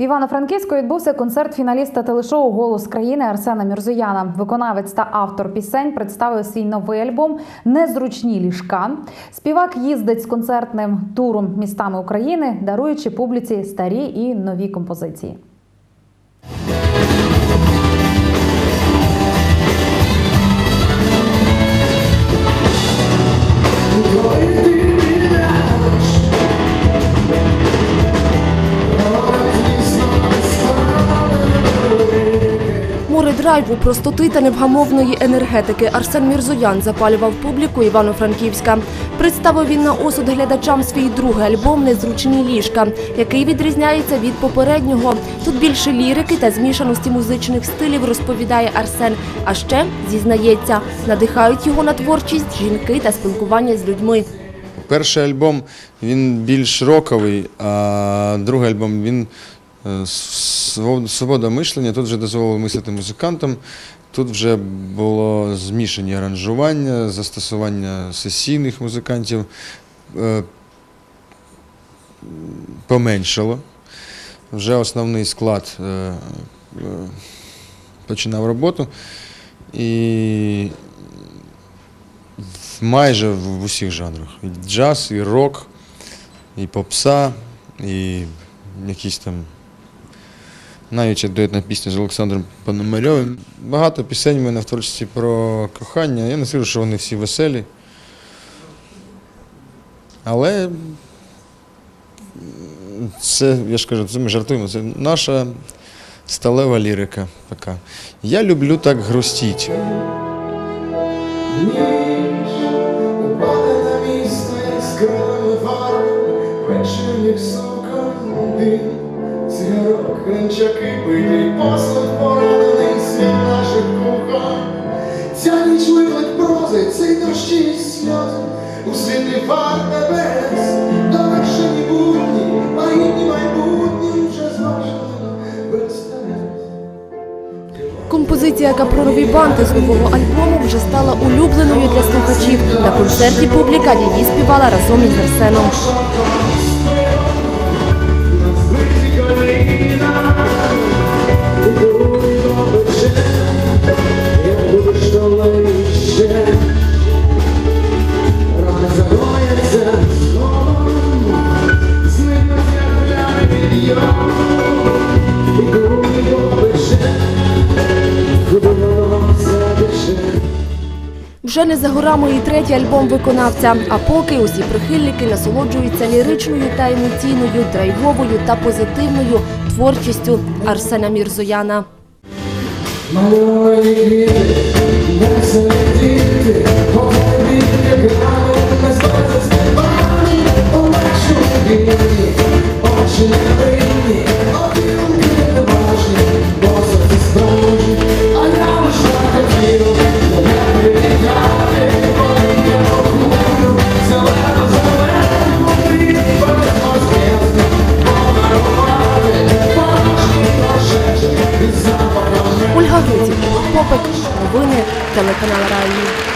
В Івано-Франківську відбувся концерт фіналіста телешоу Голос країни Арсена Мірзояна. Виконавець та автор пісень представив свій новий альбом Незручні ліжка. Співак їздить з концертним туром містами України, даруючи публіці старі і нові композиції. Драйву, простоти та невгамовної енергетики Арсен Мірзоян запалював публіку Івано-Франківська. Представив він на осуд глядачам свій другий альбом Незручні ліжка, який відрізняється від попереднього. Тут більше лірики та змішаності музичних стилів, розповідає Арсен. А ще зізнається, надихають його на творчість жінки та спілкування з людьми. Перший альбом він більш роковий, а другий альбом він свобода мишлення. Тут вже дозволили мислити музикантам. Тут вже було змішані аранжування, застосування сесійних музикантів е, поменшало. Вже основний склад е, е, починав роботу. І майже в усіх жанрах. І джаз, і рок, і попса, і якісь там. Навіть ще дуетна пісня з Олександром Пономарьовим. Багато пісень в мене в творчості про кохання. Я не скажу, що вони всі веселі. Але це, я ж кажу, це ми жартуємо. Це наша сталева лірика така. Я люблю так грустіть. Дим, цигарок, битий посуд поранений світ наших кухонь. Ця ніч вилить прози, цей дощі і сльози, у світлі фар небес, довершені будні, маїнні майбутні вже зважено без. Композиція Капронові банти з нового альбому вже стала улюбленою для слухачів. На концерті публіка її співала разом із Арсеном. Вже не за горами і третій альбом виконавця. А поки усі прихильники насолоджуються ліричною та емоційною, драйвовою та позитивною творчістю Арсена Мірзояна. А я лише хотів, тебе привітати, і запахом Ольга Гриців, Попик, новини, телеканал Раї.